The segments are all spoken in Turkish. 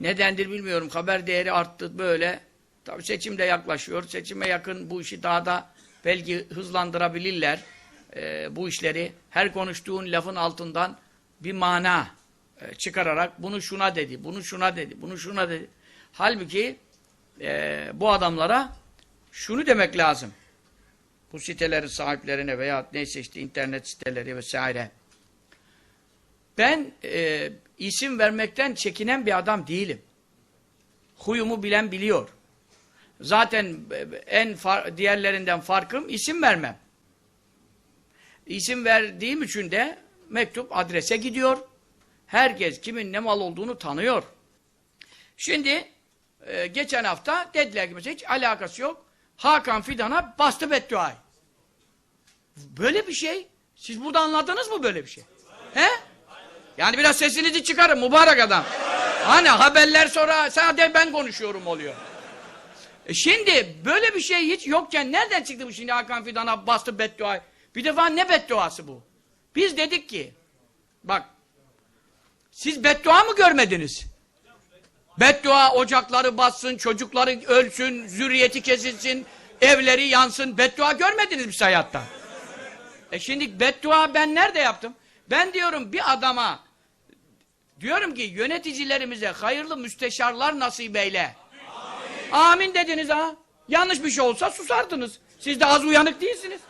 Nedendir bilmiyorum. Haber değeri arttı böyle. Tabii seçim de yaklaşıyor. Seçime yakın bu işi daha da belki hızlandırabilirler. Ee, bu işleri her konuştuğun lafın altından bir mana e, çıkararak bunu şuna dedi, bunu şuna dedi, bunu şuna dedi. Halbuki e, bu adamlara şunu demek lazım. Bu sitelerin sahiplerine veya neyse işte internet siteleri vesaire. Ben e, isim vermekten çekinen bir adam değilim. Huyumu bilen biliyor. Zaten en far, diğerlerinden farkım isim vermem. İsim verdiğim için de mektup adrese gidiyor. Herkes kimin ne mal olduğunu tanıyor. Şimdi e, geçen hafta dediler ki hiç alakası yok. Hakan Fidan'a bastı bedduayı. Böyle bir şey. Siz burada anladınız mı böyle bir şey? He? Yani biraz sesinizi çıkarın mübarek adam. Hani haberler sonra sadece ben konuşuyorum oluyor. E şimdi böyle bir şey hiç yokken nereden çıktı bu şimdi Hakan Fidan'a bastı bedduayı? Bir defa ne bedduası bu? Biz dedik ki bak siz beddua mı görmediniz? Beddua ocakları bassın, çocukları ölsün, zürriyeti kesilsin, evleri yansın. Beddua görmediniz mi hayatta? E şimdi beddua ben nerede yaptım? Ben diyorum bir adama diyorum ki yöneticilerimize hayırlı müsteşarlar nasip eyle. Amin, Amin dediniz ha. Yanlış bir şey olsa susardınız. Siz de az uyanık değilsiniz.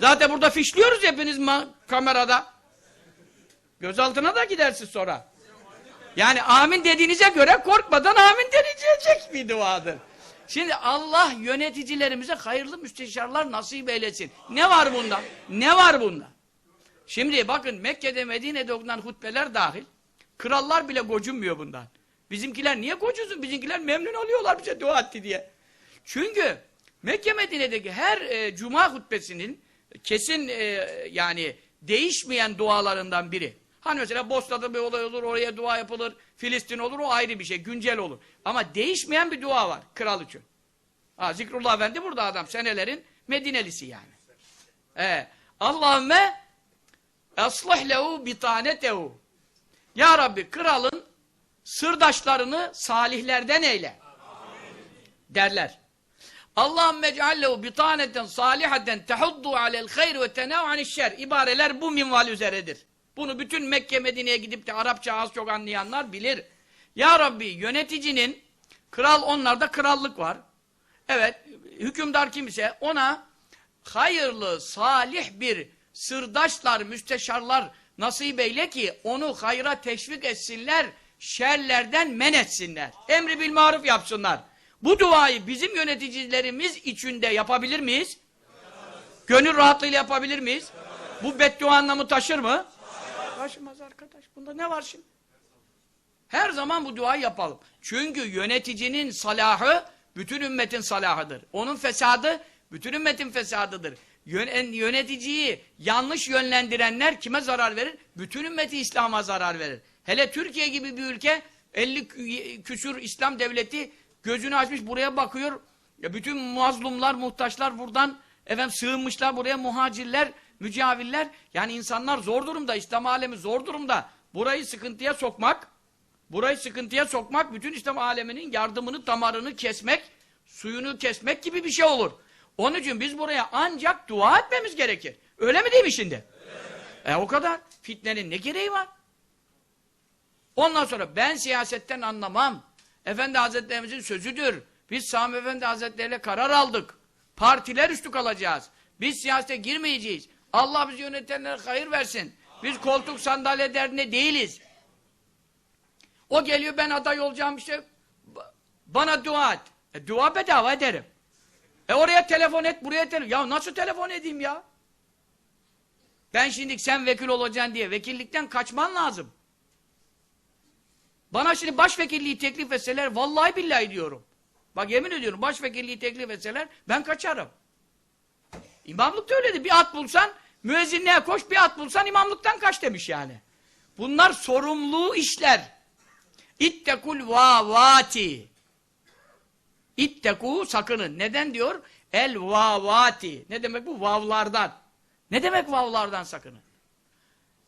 Zaten burada fişliyoruz hepiniz kamerada. Gözaltına da gidersiz sonra. Yani amin dediğinize göre korkmadan amin denilecek bir duadır. Şimdi Allah yöneticilerimize hayırlı müsteşarlar nasip eylesin. Ne var bunda? Ne var bunda? Şimdi bakın Mekke'de Medine'de okunan hutbeler dahil krallar bile gocunmuyor bundan. Bizimkiler niye gocunsun? Bizimkiler memnun oluyorlar bize dua etti diye. Çünkü Mekke Medine'deki her e, cuma hutbesinin kesin e, yani değişmeyen dualarından biri. Hani mesela Bosna'da bir olay olur, oraya dua yapılır, Filistin olur, o ayrı bir şey, güncel olur. Ama değişmeyen bir dua var kral için. Ha, Zikrullah Efendi burada adam, senelerin Medinelisi yani. Ee, Allahümme eslih lehu bitanetehu. Ya Rabbi kralın sırdaşlarını salihlerden eyle. Derler. Allahümme ceallehu bitaneten salihaten tehuddu alel hayr ve tenav anişşer. İbareler bu minval üzeredir. Bunu bütün Mekke Medine'ye gidip de Arapça az çok anlayanlar bilir. Ya Rabbi yöneticinin, kral onlarda krallık var. Evet, hükümdar kimse ona hayırlı, salih bir sırdaşlar, müsteşarlar nasip eyle ki onu hayra teşvik etsinler, şerlerden men etsinler. Emri bil maruf yapsınlar. Bu duayı bizim yöneticilerimiz içinde yapabilir miyiz? Gönül rahatlığıyla yapabilir miyiz? Bu beddua anlamı taşır mı? Taşımaz arkadaş. Bunda ne var şimdi? Her zaman bu duayı yapalım. Çünkü yöneticinin salahı bütün ümmetin salahıdır. Onun fesadı bütün ümmetin fesadıdır. Yöneticiyi yanlış yönlendirenler kime zarar verir? Bütün ümmeti İslam'a zarar verir. Hele Türkiye gibi bir ülke 50 küsür İslam devleti gözünü açmış buraya bakıyor. Ya bütün mazlumlar, muhtaçlar buradan efendim sığınmışlar buraya muhacirler, mücavirler. Yani insanlar zor durumda, İslam alemi zor durumda. Burayı sıkıntıya sokmak, burayı sıkıntıya sokmak bütün İslam aleminin yardımını, damarını kesmek, suyunu kesmek gibi bir şey olur. Onun için biz buraya ancak dua etmemiz gerekir. Öyle mi değil mi şimdi? Evet. E o kadar. Fitnenin ne gereği var? Ondan sonra ben siyasetten anlamam. Efendi Hazretlerimizin sözüdür. Biz Sami Efendi Hazretleriyle karar aldık. Partiler üstü kalacağız. Biz siyasete girmeyeceğiz. Allah bizi yönetenlere hayır versin. Biz koltuk sandalye derdine değiliz. O geliyor ben aday olacağım işte bana dua et. E, dua bedava ederim. E oraya telefon et, buraya telefon. Ya nasıl telefon edeyim ya? Ben şimdi sen vekil olacaksın diye vekillikten kaçman lazım. Bana şimdi başvekilliği teklif etseler vallahi billahi diyorum. Bak yemin ediyorum başvekilliği teklif etseler ben kaçarım. İmamlık da öyleydi. Bir at bulsan müezzinliğe koş, bir at bulsan imamlıktan kaç demiş yani. Bunlar sorumlu işler. İttekul vavati. İtteku sakının. Neden diyor? El vavati. Ne demek bu? Vavlardan. Ne demek vavlardan sakının?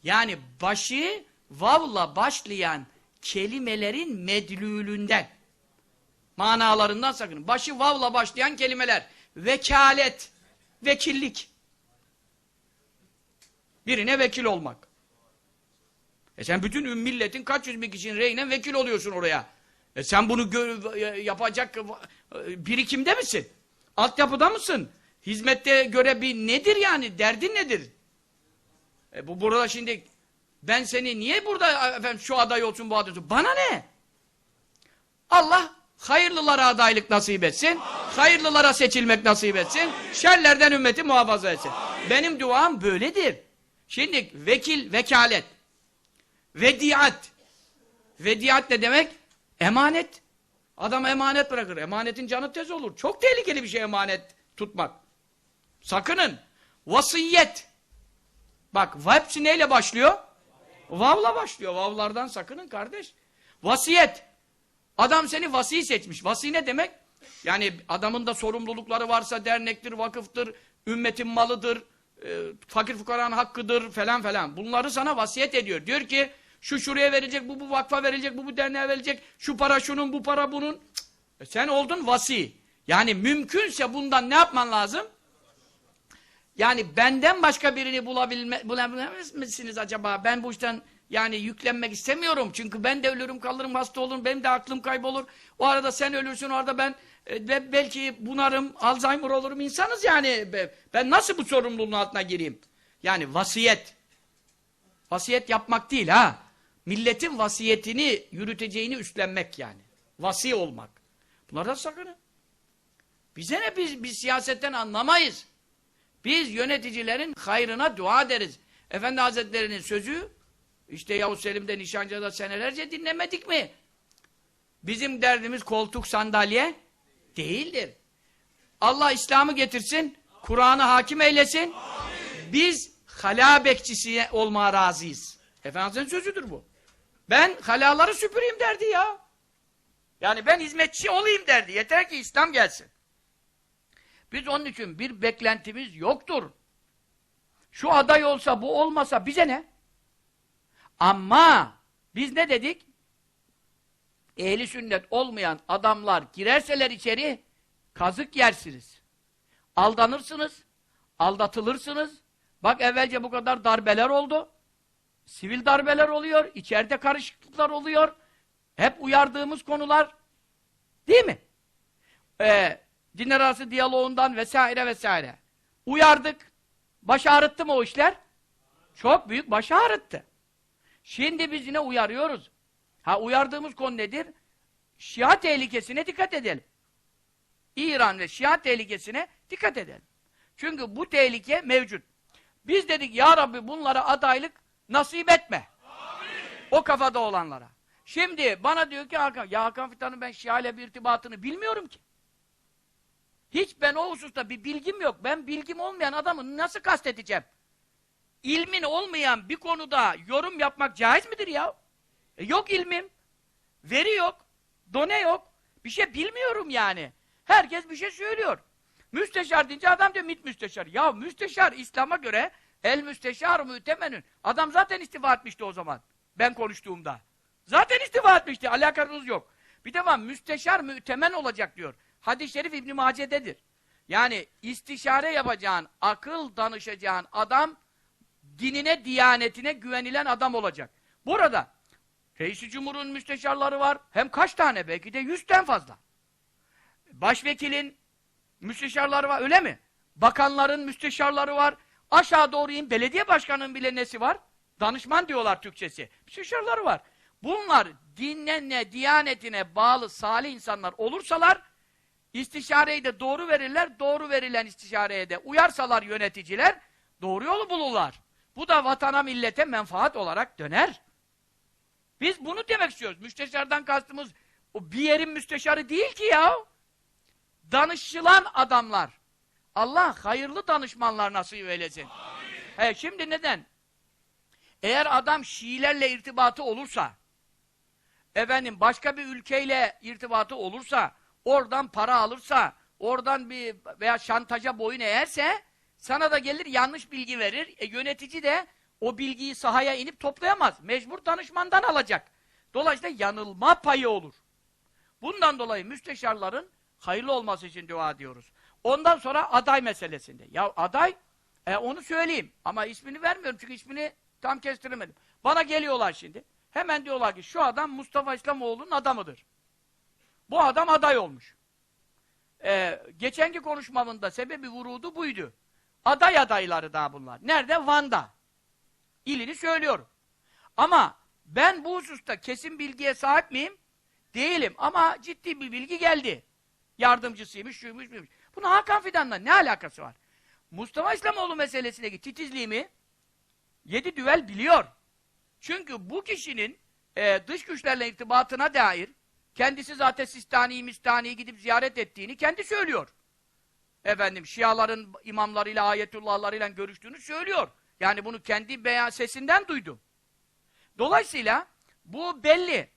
Yani başı vavla başlayan kelimelerin medlülünden. Manalarından sakının. Başı vavla başlayan kelimeler. Vekalet, vekillik. Birine vekil olmak. E sen bütün milletin kaç yüz bin kişinin reyine vekil oluyorsun oraya. E sen bunu yapacak e, birikimde misin? Altyapıda mısın? Hizmette göre bir nedir yani? Derdin nedir? E bu burada şimdi ben seni niye burada efendim şu aday olsun bu aday olsun? Bana ne? Allah hayırlılara adaylık nasip etsin. Hayırlılara seçilmek nasip etsin. Şerlerden ümmeti muhafaza etsin. Benim duam böyledir. Şimdi vekil, vekalet. Vediat. Vediat ne demek? Emanet. Adam emanet bırakır. Emanetin canı tez olur. Çok tehlikeli bir şey emanet tutmak. Sakının. Vasiyet. Bak hepsi neyle başlıyor? Vavla başlıyor. Vavlardan sakının kardeş. Vasiyet. Adam seni vasi seçmiş. Vasi ne demek? Yani adamın da sorumlulukları varsa dernektir, vakıftır, ümmetin malıdır, e, fakir fukaranın hakkıdır falan falan. Bunları sana vasiyet ediyor. Diyor ki şu şuraya verilecek, bu bu vakfa verilecek, bu bu derneğe verilecek, şu para şunun, bu para bunun. E sen oldun vasi. Yani mümkünse bundan ne yapman lazım? Yani benden başka birini bulabilme, bulabilmez misiniz acaba? Ben bu işten yani yüklenmek istemiyorum. Çünkü ben de ölürüm, kalırım, hasta olurum, benim de aklım kaybolur. O arada sen ölürsün, o arada ben e, be- belki bunarım, Alzheimer olurum. İnsanız yani. Be- Ben nasıl bu sorumluluğun altına gireyim? Yani vasiyet. Vasiyet yapmak değil ha. Milletin vasiyetini yürüteceğini üstlenmek yani. Vasi olmak. Bunlardan sakının. Bize ne biz, biz siyasetten anlamayız. Biz yöneticilerin hayrına dua ederiz. Efendi Hazretleri'nin sözü işte Yavuz Selim'de Nişancı'da senelerce dinlemedik mi? Bizim derdimiz koltuk sandalye değildir. Allah İslam'ı getirsin, Kur'an'ı hakim eylesin. Biz hala bekçisi olmaya razıyız. Efendimiz'in sözüdür bu. Ben halaları süpüreyim derdi ya. Yani ben hizmetçi olayım derdi. Yeter ki İslam gelsin. Biz onun için bir beklentimiz yoktur. Şu aday olsa bu olmasa bize ne? Ama biz ne dedik? Ehli sünnet olmayan adamlar girerseler içeri kazık yersiniz. Aldanırsınız, aldatılırsınız. Bak evvelce bu kadar darbeler oldu. Sivil darbeler oluyor, içeride karışıklıklar oluyor. Hep uyardığımız konular değil mi? Ee, dinler arası diyaloğundan vesaire vesaire. Uyardık. Baş ağrıttı mı o işler? Çok büyük baş ağrıttı. Şimdi biz yine uyarıyoruz. Ha uyardığımız konu nedir? Şia tehlikesine dikkat edelim. İran ve Şia tehlikesine dikkat edelim. Çünkü bu tehlike mevcut. Biz dedik ya Rabbi bunlara adaylık nasip etme. O kafada olanlara. Şimdi bana diyor ki Hakan, ya Hakan Fidan'ın ben Şia ile bir irtibatını bilmiyorum ki. Hiç ben o hususta bir bilgim yok. Ben bilgim olmayan adamı nasıl kastedeceğim? İlmin olmayan bir konuda yorum yapmak caiz midir ya? E yok ilmim. Veri yok. Done yok. Bir şey bilmiyorum yani. Herkes bir şey söylüyor. Müsteşar deyince adam diyor MİT müsteşar. Ya müsteşar İslam'a göre el müsteşar mütemenün. Adam zaten istifa etmişti o zaman. Ben konuştuğumda. Zaten istifa etmişti. Alakamız yok. Bir de var müsteşar mütemen olacak diyor. Hadis-i şerif İbn-i Mace'dedir. Yani istişare yapacağın, akıl danışacağın adam dinine, diyanetine güvenilen adam olacak. Burada Reis-i Cumhur'un müsteşarları var. Hem kaç tane? Belki de yüzden fazla. Başvekilin müsteşarları var. Öyle mi? Bakanların müsteşarları var. Aşağı doğru in. Belediye başkanının bile nesi var? Danışman diyorlar Türkçesi. Müsteşarları var. Bunlar dinine, diyanetine bağlı salih insanlar olursalar istişareyi de doğru verirler. Doğru verilen istişareye de uyarsalar yöneticiler doğru yolu bulurlar. Bu da vatana millete menfaat olarak döner. Biz bunu demek istiyoruz. Müsteşardan kastımız o bir yerin müsteşarı değil ki ya. Danışılan adamlar. Allah hayırlı danışmanlar nasip eylesin. He, şimdi neden? Eğer adam Şiilerle irtibatı olursa, efendim başka bir ülkeyle irtibatı olursa, oradan para alırsa, oradan bir veya şantaja boyun eğerse, sana da gelir yanlış bilgi verir. E, yönetici de o bilgiyi sahaya inip toplayamaz. Mecbur danışmandan alacak. Dolayısıyla yanılma payı olur. Bundan dolayı müsteşarların hayırlı olması için dua ediyoruz. Ondan sonra aday meselesinde. Ya aday, e, onu söyleyeyim. Ama ismini vermiyorum çünkü ismini tam kestiremedim. Bana geliyorlar şimdi. Hemen diyorlar ki şu adam Mustafa İslamoğlu'nun adamıdır. Bu adam aday olmuş. Ee, geçenki konuşmamın da sebebi vurudu buydu. Aday adayları daha bunlar. Nerede? Van'da. İlini söylüyorum. Ama ben bu hususta kesin bilgiye sahip miyim? Değilim ama ciddi bir bilgi geldi. Yardımcısıymış, şuymuş, buymuş. Bunun Hakan Fidan'la ne alakası var? Mustafa İslamoğlu meselesindeki titizliğimi yedi düvel biliyor. Çünkü bu kişinin e, dış güçlerle irtibatına dair kendisi zaten Sistani, Mistani'yi gidip ziyaret ettiğini kendi söylüyor. Efendim Şiaların imamlarıyla, ayetullahlarıyla görüştüğünü söylüyor. Yani bunu kendi beyan sesinden duydum. Dolayısıyla bu belli.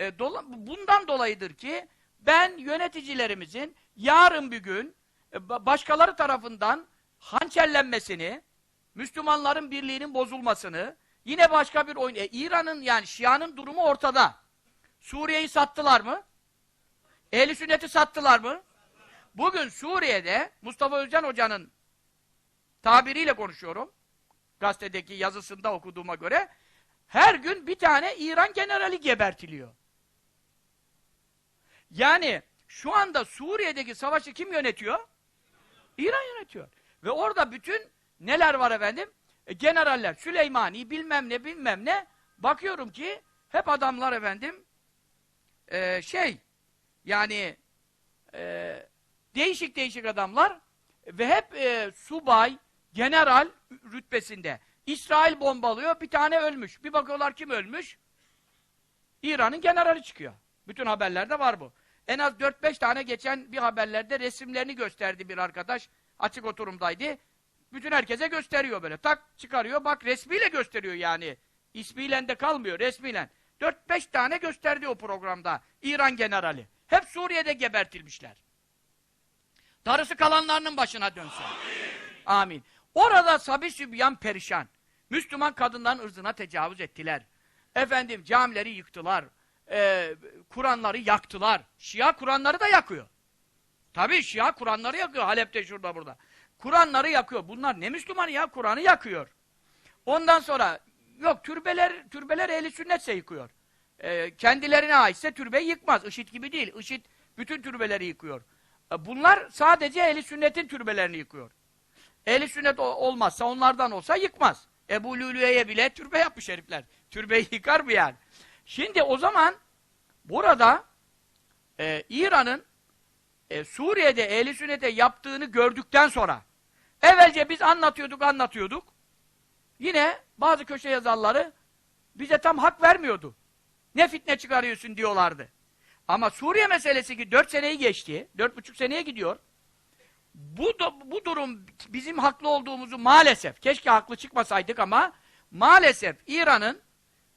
E, dola, bundan dolayıdır ki ben yöneticilerimizin yarın bir gün e, ba- başkaları tarafından hançerlenmesini, Müslümanların birliğinin bozulmasını, yine başka bir oyun. E, İran'ın yani Şia'nın durumu ortada. Suriye'yi sattılar mı? Ehl-i Sünnet'i sattılar mı? Bugün Suriye'de Mustafa Özcan Hoca'nın tabiriyle konuşuyorum. Gazetedeki yazısında okuduğuma göre her gün bir tane İran generali gebertiliyor. Yani şu anda Suriye'deki savaşı kim yönetiyor? İran yönetiyor. Ve orada bütün neler var efendim? E, generaller, Süleymani bilmem ne bilmem ne bakıyorum ki hep adamlar efendim e, şey yani e, değişik değişik adamlar ve hep e, subay, general rütbesinde. İsrail bombalıyor, bir tane ölmüş. Bir bakıyorlar kim ölmüş? İran'ın generali çıkıyor. Bütün haberlerde var bu. En az 4-5 tane geçen bir haberlerde resimlerini gösterdi bir arkadaş. Açık oturumdaydı. Bütün herkese gösteriyor böyle. Tak çıkarıyor, bak resmiyle gösteriyor yani. İsmiyle de kalmıyor, resmiyle. 4-5 tane gösterdi o programda. İran generali. Hep Suriye'de gebertilmişler. Darısı kalanlarının başına dönsün. Amin. Amin. Orada sabi sübyan perişan. Müslüman kadınların ırzına tecavüz ettiler. Efendim camileri yıktılar. Ee, Kur'anları yaktılar. Şia Kur'anları da yakıyor. Tabii Şia Kur'anları yakıyor. Halep'te şurada burada. Kur'anları yakıyor. Bunlar ne Müslüman ya? Kur'an'ı yakıyor. Ondan sonra yok türbeler türbeler ehli sünnetse yıkıyor. Ee, kendilerine aitse türbeyi yıkmaz. IŞİD gibi değil. IŞİD bütün türbeleri yıkıyor. Ee, bunlar sadece ehli sünnetin türbelerini yıkıyor. Ehli sünnet olmazsa onlardan olsa yıkmaz. Ebu Lülüye'ye bile türbe yapmış herifler. Türbeyi yıkar mı yani? Şimdi o zaman burada e, İran'ın e, Suriye'de ehli sünnete yaptığını gördükten sonra evvelce biz anlatıyorduk anlatıyorduk. Yine bazı köşe yazarları bize tam hak vermiyordu. Ne fitne çıkarıyorsun diyorlardı. Ama Suriye meselesi ki dört seneyi geçti, dört buçuk seneye gidiyor. Bu, bu durum bizim haklı olduğumuzu maalesef, keşke haklı çıkmasaydık ama maalesef İran'ın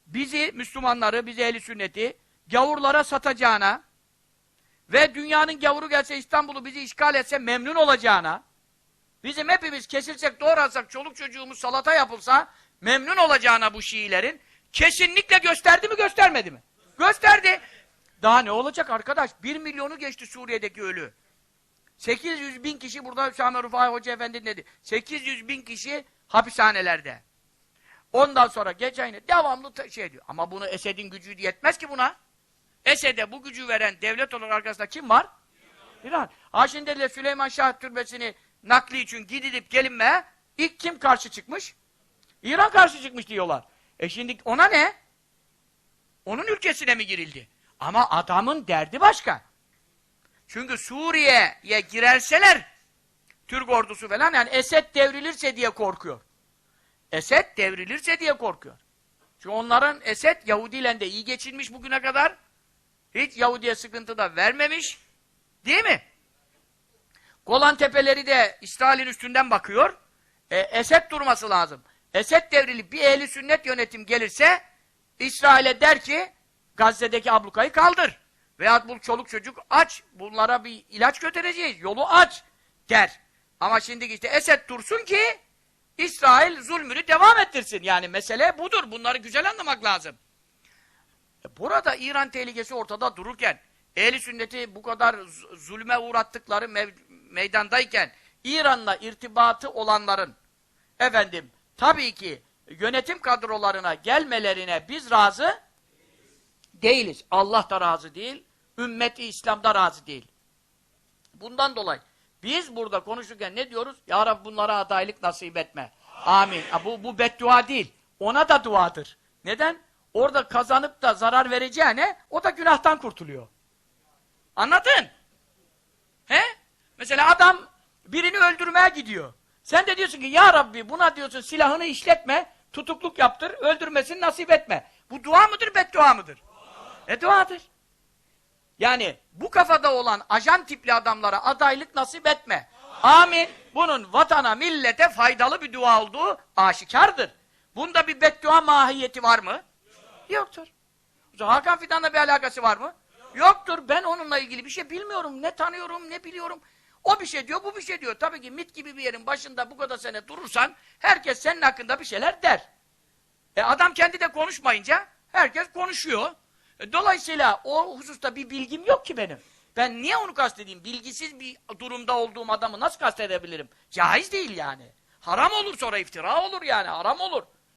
bizi, Müslümanları, bizi ehli sünneti gavurlara satacağına ve dünyanın gavuru gelse İstanbul'u bizi işgal etse memnun olacağına bizim hepimiz kesilsek, doğransak, çoluk çocuğumuz salata yapılsa memnun olacağına bu Şiilerin kesinlikle gösterdi mi göstermedi mi? Gösterdi. Daha ne olacak arkadaş? Bir milyonu geçti Suriye'deki ölü. 800 bin kişi burada Hüsame Rufai Hoca Efendi dedi. 800 bin kişi hapishanelerde. Ondan sonra geçen yine devamlı şey diyor. Ama bunu Esed'in gücü yetmez ki buna. Esed'e bu gücü veren devlet olarak arkasında kim var? İran. Ha şimdi dediler Süleyman Şah Türbesi'ni nakli için gidilip gelinmeye ilk kim karşı çıkmış? İran karşı çıkmış diyorlar. E şimdi ona ne? Onun ülkesine mi girildi? Ama adamın derdi başka. Çünkü Suriye'ye girerseler Türk ordusu falan yani Esed devrilirse diye korkuyor. Esed devrilirse diye korkuyor. Çünkü onların Esed Yahudiyle de iyi geçinmiş bugüne kadar. Hiç Yahudi'ye sıkıntı da vermemiş. Değil mi? Golan Tepeleri de İsrail'in üstünden bakıyor. E, Esed durması lazım. Esed devrilip bir ehli sünnet yönetim gelirse İsrail'e der ki Gazze'deki ablukayı kaldır. Veyahut bu çoluk çocuk aç. Bunlara bir ilaç götüreceğiz. Yolu aç der. Ama şimdi işte Esed dursun ki İsrail zulmünü devam ettirsin. Yani mesele budur. Bunları güzel anlamak lazım. E burada İran tehlikesi ortada dururken, ehli sünneti bu kadar zulme uğrattıkları mev- meydandayken, İran'la irtibatı olanların, efendim, tabii ki yönetim kadrolarına gelmelerine biz razı değiliz. Allah da razı değil, ümmeti İslam da razı değil. Bundan dolayı biz burada konuşurken ne diyoruz? Ya Rabbi bunlara adaylık nasip etme. Amin. Ha, bu, bu beddua değil. Ona da duadır. Neden? Orada kazanıp da zarar vereceğine o da günahtan kurtuluyor. Anladın? He? Mesela adam birini öldürmeye gidiyor. Sen de diyorsun ki ya Rabbi buna diyorsun silahını işletme, tutukluk yaptır, öldürmesini nasip etme. Bu dua mıdır, beddua mıdır? E duadır. Yani bu kafada olan ajan tipli adamlara adaylık nasip etme. Amin. Bunun vatana, millete faydalı bir dua olduğu aşikardır. Bunda bir beddua mahiyeti var mı? Yoktur. Hakan Fidan'la bir alakası var mı? Yoktur. Ben onunla ilgili bir şey bilmiyorum. Ne tanıyorum, ne biliyorum. O bir şey diyor, bu bir şey diyor. Tabii ki MIT gibi bir yerin başında bu kadar sene durursan herkes senin hakkında bir şeyler der. E adam kendi de konuşmayınca herkes konuşuyor. Dolayısıyla o hususta bir bilgim yok ki benim. Ben niye onu kastedeyim? Bilgisiz bir durumda olduğum adamı nasıl kastedebilirim? Caiz değil yani. Haram olur sonra iftira olur yani haram olur.